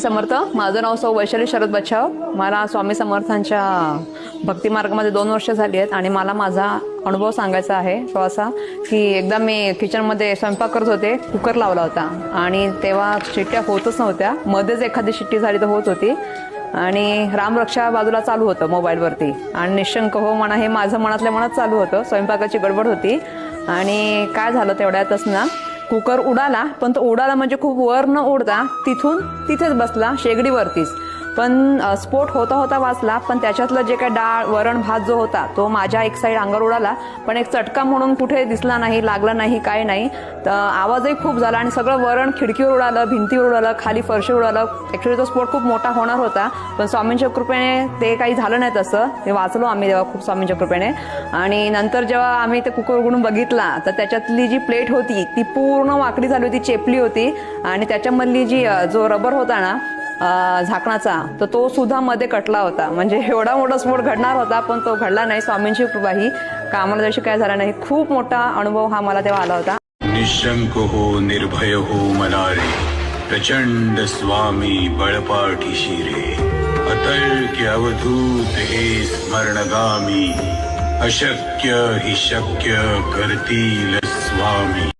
समर्थ माझं नाव सौ वैशाली शरद बच्छाव. मला स्वामी समर्थांच्या भक्ती मार्गामध्ये दोन वर्ष झाली आहेत आणि मला माझा अनुभव सांगायचा आहे तो असा की एकदा मी किचनमध्ये स्वयंपाक करत होते कुकर लावला होता. आणि तेव्हा शिट्ट्या होतच नव्हत्या. मध्येच एखादी शिट्टी झाली तर होत होती. आणि रामरक्षा बाजूला चालू होतं मोबाईलवरती. आणि निशंक हो म्हणा हे माझं मनातल्या मनात चालू होतं. स्वयंपाकाची गडबड होती. आणि काय झालं तेवढ्यातच ना कुकर उडाला पण तो उडाला म्हणजे खूप वर न उडता तिथून तिथेच बसला शेगडीवरतीच. पण स्फोट होता होता वाचला पण त्याच्यातलं जे काय डाळ वरण भात जो होता तो माझ्या एक साईड अंगावर उडाला. पण एक चटका म्हणून कुठे दिसला नाही लागला नाही काय नाही. तर आवाजही खूप झाला आणि सगळं वरण खिडकीवर उडालं भिंतीवर उडालं खाली फरशी उडालं. ॲक्च्युली तो स्फोट खूप मोठा होणार होता पण स्वामींच्या कृपेने ते काही झालं नाही तसं. ते वाचलो आम्ही तेव्हा खूप स्वामींच्या कृपेने आणि नंतर जेव्हा आम्ही ते कुकर उघडून बघितला तर त्याच्यातली जी प्लेट होती ती पूर्ण वाकडी झाली होती चेपली होती. आणि त्याच्यामधली जी जो रबर होता ना झाकणाचा तर तो सुद्धा मध्ये कटला होता. म्हणजे एवढा मोठा स्फोट घडणार होता पण तो घडला नाही. स्वामींची कृपा ही कामाला जशी काय झाला नाही. खूप मोठा अनुभव हा मला तेव्हा आला होता. निशंक हो निर्भय हो मनारे प्रचंड स्वामी बळपाठी शिरे. अतर्क्य अवधूत हे स्मरणगामी. अशक्य हि शक्य करतील स्वामी.